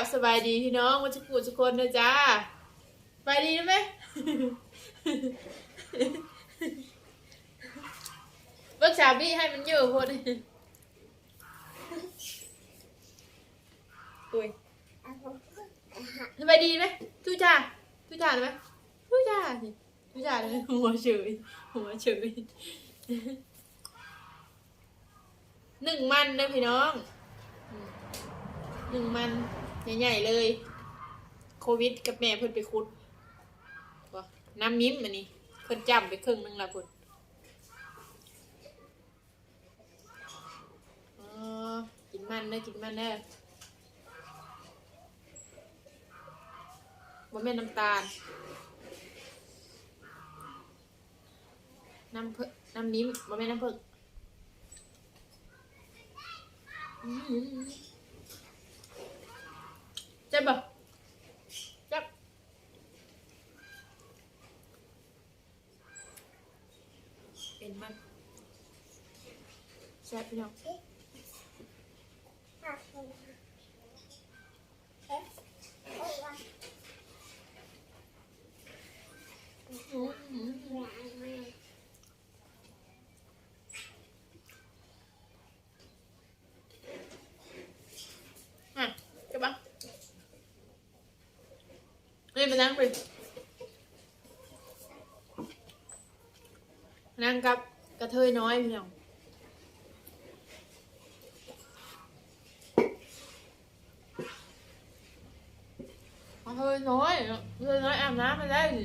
บสบายดีพี่น้องวันจะกูทุกคนนะจ้าสบายดีนะไหมเบิกสาบี้ให้มันเยอะพอดอุ้ยสบายดีไหมทุจ้าทุจ้าไหมทุจ้าสิทุจ้าเลยหัวเฉยหัวเฉยหนึ่งมันนะพี่น้องหนึ่งมัน ใหญ่ๆเลย โควิดกับแม่เพิ่นไปคุดว่น้ำมิ้มอันนี้เพิ่นจำไปครึ่งหนึงละพุ่นอ๋อกินมันเด้อกินมันเด้อบ่แม่นน้ำตาล น้ำเพิ่น้ำมิ้มบ่แม่นน้ำผึ้งอืม จ็บปะเจ็บเป็นมันแซ่บพี่น้องอือมอะเจ็บปะ นี่มานั่งไปนั่งกับกระเทยน้อยพี่น้องกระเทยน้อยกระเทยน้อยอาบน้ำมาได้สิ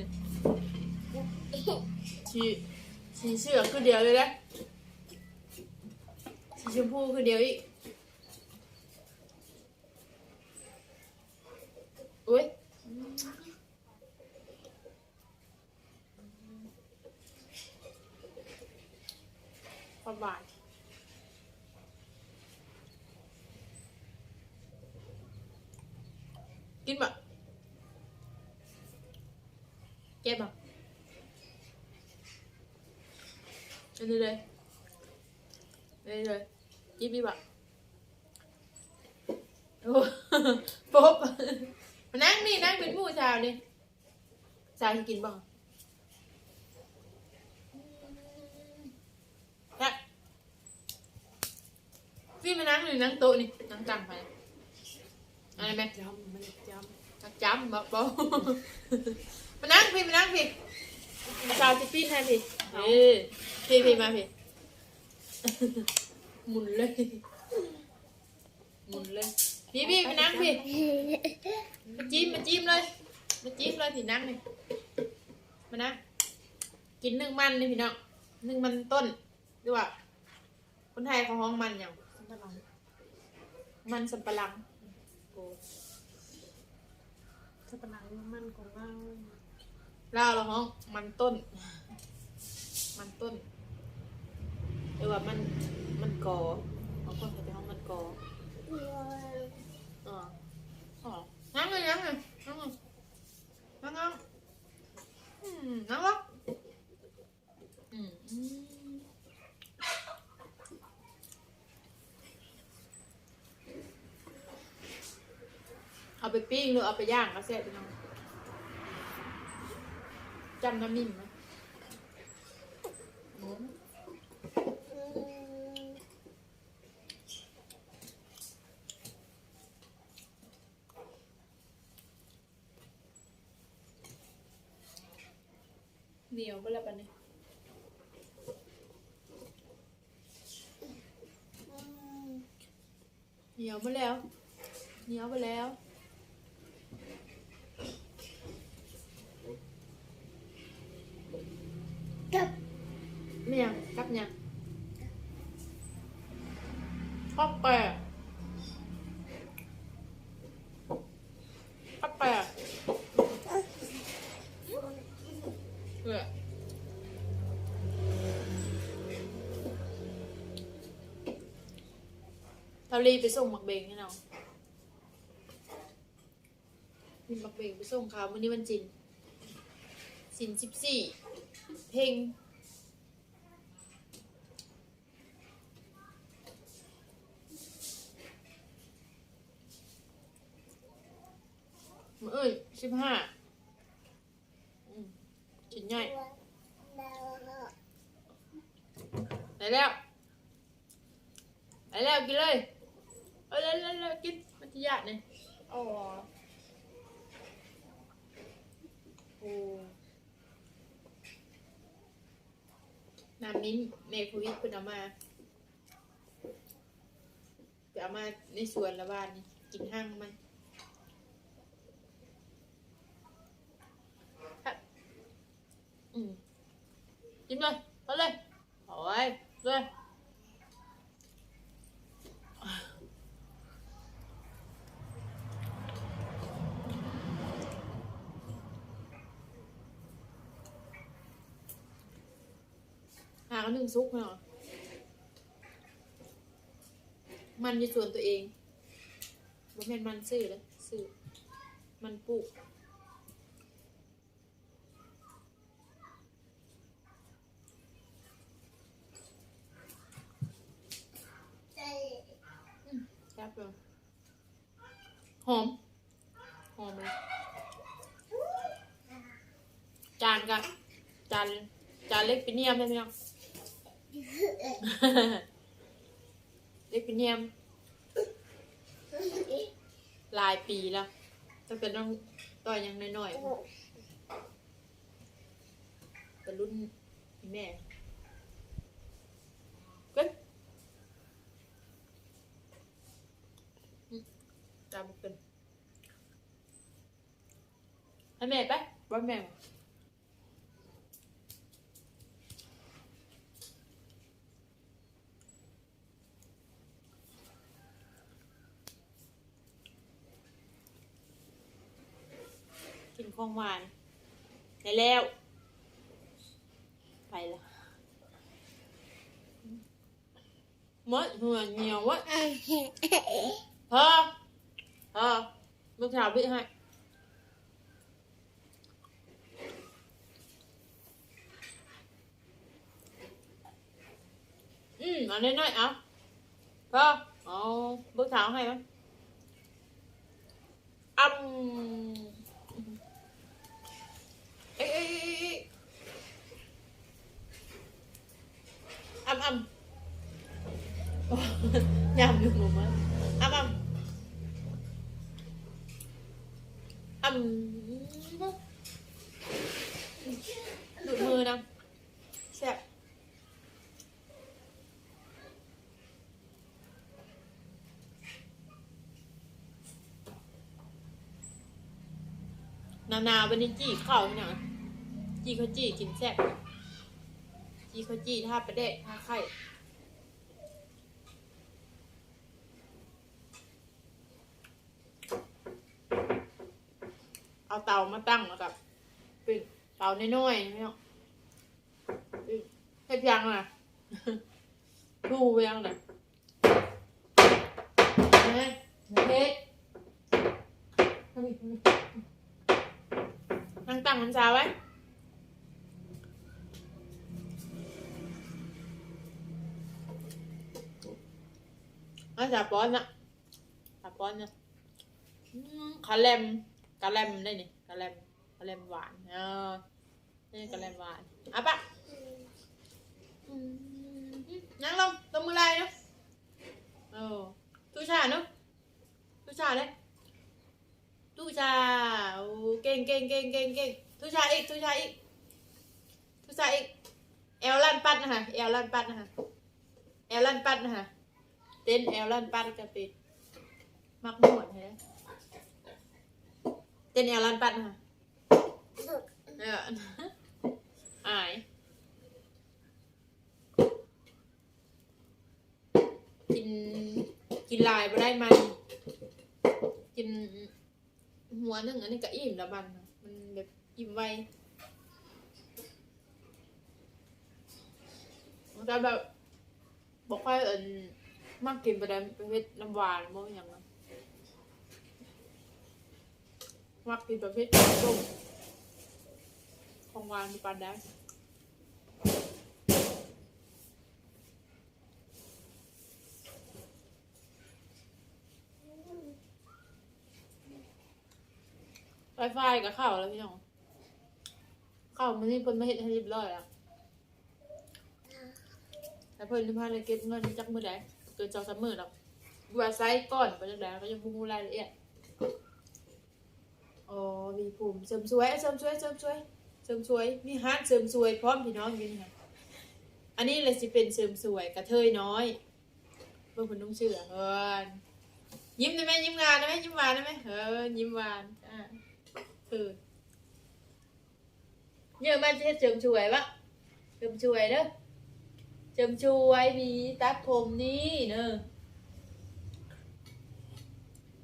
สีสีเสือคือเดียวเลยนะสีชมพูคือเดียวอีกอุ้ย สบายกินแบบเก็บแบบเลยเลยเลยเลยยิบยิบแบบโอ้ปุ๊บมานั่งนี่นั่งเป็นผู้ชาวนี่ชาวที่กินบ้างนะพี่มา นั่งนี่นั่งโต๊ะนี่นั่งจังไปอะไรไหมจำมันจนักจำบอกบอกมานั่งพี่มานั่งพี่ชาวจะปิ้นให้พี่เออพี่พี่มาพี่หมุนเลยหมุนเลยพี่พี่มานั่งพี่มาจิ้มมาจิ้มเลยมาจิ้มเลยพี่นั่งเลยมานั่งกินหนึ่งมันนี่พี่น้องหนึ่งมันต้นดูว่าคนไทยเขาห้องมันอย่าง มันลองมันสับปะหลังโอ้สปนังมันของเราลาวเราห้องมันต้น มันต้นเรียกว่ามันมันกอบางคนเขาจะห้องมันกออ๋ออ๋อนั่งเลยนั่งเลยนั่งเลยนั่งนั่งอืมนั่งวะอืมอืมเอาไปปิ้งหรือเอาไปย่างก็แซ่บพี่น้องจำน้ำนิ่มไหมหมูเหนียวไปแล้วปันนี้เหนียวไปแล้ว เหนียวไปแล้ว กับ ไม่ ยังกับยังชอบแปะชอบแปะเออเรารีบไปส่งหมักเบงให้น้องมีหมักเบงไปส่งเขาวันนี้วันจินสินสิบสี่ เพลง มืออื่นสิบห้าอืมชิ้นใหญ่ไหนแล้วไหนแล้วกินเลยเอาเลยเลยเลยกินมัธยาเนี่ยอ๋อโอ้น้ำมิ้นเมโควิดเพิ่นเอามาเอามาในสวนละบ้านนี่กินห้างมันครับอืม กินเลยเอาเลยโอ้ยเลยหากันหนึ่งซุกเหรอมันในสวนตัวเองบ่แม่นมันซื้อเลยซื้อมันปลูก แซ่บเลยหอม หอมเลย จานกันจานจานเล็กปีเนียมได้ไหมน้องเล็กปีเนียม หลายปีแล้วตั้งแต่น้องต่อยยังน้อยๆเป็นรุ่นแม่ก็จำเป็นให้แม่ไปบ้านแม่ ของหวานได้แล้ว ไปละมดหัวเหนียววะพอพอลูกสาวพี่ให้อืมเอาน้อยๆเอาพอเอาลูกสาวให้มั้ยอืม เอ้ยอ้ยเอ้ยเอ้ยอ่ำอ่ำยำอยู่หมดมั้ยอ่ำอ่ำอ่ำดูดมือนะแซ่บนาวๆวันนี้จี้ข้าวนี่นะ จี้ข้าวจี้กินแซ่บจี้ข้าวจี้ท่าประเดะท่าไข่เอาเตามาตั้งแล้วกับปิ้งเตาน้อยๆไม่เอาปิ้งเฮ็ดยังอะทูไปยังเลยเฮ้ยเฮ็ดนั่งตั้งมันซาไว้ อาจาป้อนนะจาป้อนนะอืมขาแลมกะแลมได้นี่กะแลมกะแลมหวานเออนี่กะแลมหวานอะปะนั่งลงตรงมือลายเนาะเออตู้ชาเนาะตู้ชาเลยตู้ชาโอ้เก่งเก่งเก่งเก่งเก่งตู้ชาอีกตู้ชาอีกตู้ชาอีกเอลลันปัดนะคะเอลลันปัดนะคะเอลลันปัดนะคะ เต้นเอลลันปัดกันติมักหนวดเฮ้เต้นแอลลันปัดค่ะเอออายกินกินลายไปได้มันกินหัวหนึ่งอันนี้ก็อิ่มล้วมันมันแบบอิ่มไวมันก็แบบบอกค่อยเอิน มากกินไปได้ประเภทน้ำหวานมั้งอย่างนั้นมักกินประเภทส้มของหวานมีปานได้ไวไฟกับข้าวแล้วพี่น้องข้าวมันนี่เพิ่นมาเฮ็ดให้เรียบร้อยแล้วแต่เพิ่นที่พาเลยเก็บเงินจักมื้อใดเกินสองสามมื้อแล้วว่าไซส์ก่อนไปจังไดก็ยังบ่รู้รายละเอียดอ๋อมีภูมิเสริมสวยเสริมสวยเสริมสวยเสริมสวยมีฮานเสริมสวยพร้อมพี่น้องอยู่นี่ค่ะอันนี้เลยสิเป็นเสริมสวยกระเทยน้อยเบิ่งเพิ่นนุ่งเสื้อเฮ้ยยิ้มได้ไหมยิ้มงานได้ไหมยิ้มหวานได้ไหมเออยิ้มหวานอ่าเออ nhớ ba chết chấm chuối bác chấm chuối đó chấm chuối มี จำชูไว้มีตัดผมนี่เนอะ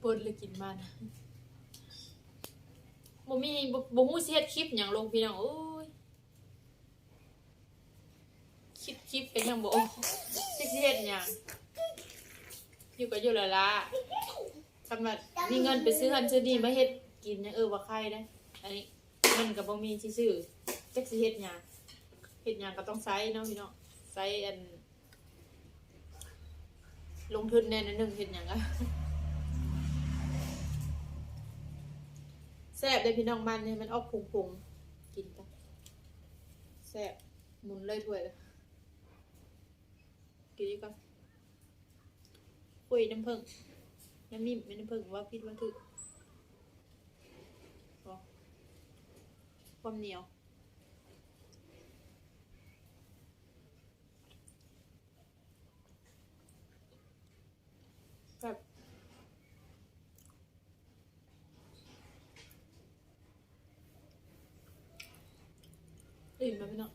ปวดเลยกินมันบ่มีบ่บ่ฮู้สิเฮ็ดคลิปหยังลงพี่น้องโอ้ยคิดคลิปเป็นหยังบ่โอ้จักสิเฮ็ดหยังอยู่ก็อยู่และล่ะคันว่ามีเงินไปซื้อหันซื้อนี่มาเฮ็ดกินเนี่ยเออว่าใครได้อันนี้เงินก็บ่มีสิซื้อจักสิเฮ็ดหยังเฮ็ดหยังก็ต้องใช้เนาะพี่น้อง ใช้อัน ลงทุนแน่นอนหนึ่งเฮ็ดหยังอะแซ่บเลยพี่น้องมันเนี่ยมันออกพุงๆกินไปแซ่บหมุนเลยถ้วยเลยกินดีก่อนคุยน้ำผึ้งน้ำมิ่มไม่น้ำผึ้งว่าพิษว่าถึกอ๋อความเหนียว อื่นมาพี่น้อง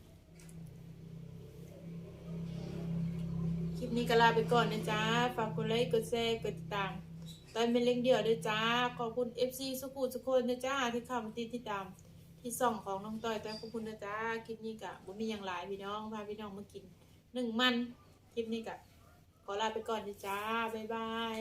คลิปนี้ก็ลาไปก่อนนะจ๊ะ ฝากกดไลค์ กดแชร์ กดติดตามตอนเป็นเล็งเดี่ยวด้วยจ้า ขอบคุณ FC สุขุสุคนนะจ้า ที่เข้ามาติดติดตาม ที่ส่องของน้องต้อยแต่ขอบคุณนะจ้า คลิปนี้กะบ่มีอย่างหลายพี่น้อง พาพี่น้องมากินหนึ่งมัน คลิปนี้กะขอลาไปก่อนนะจ้า บ๊ายบาย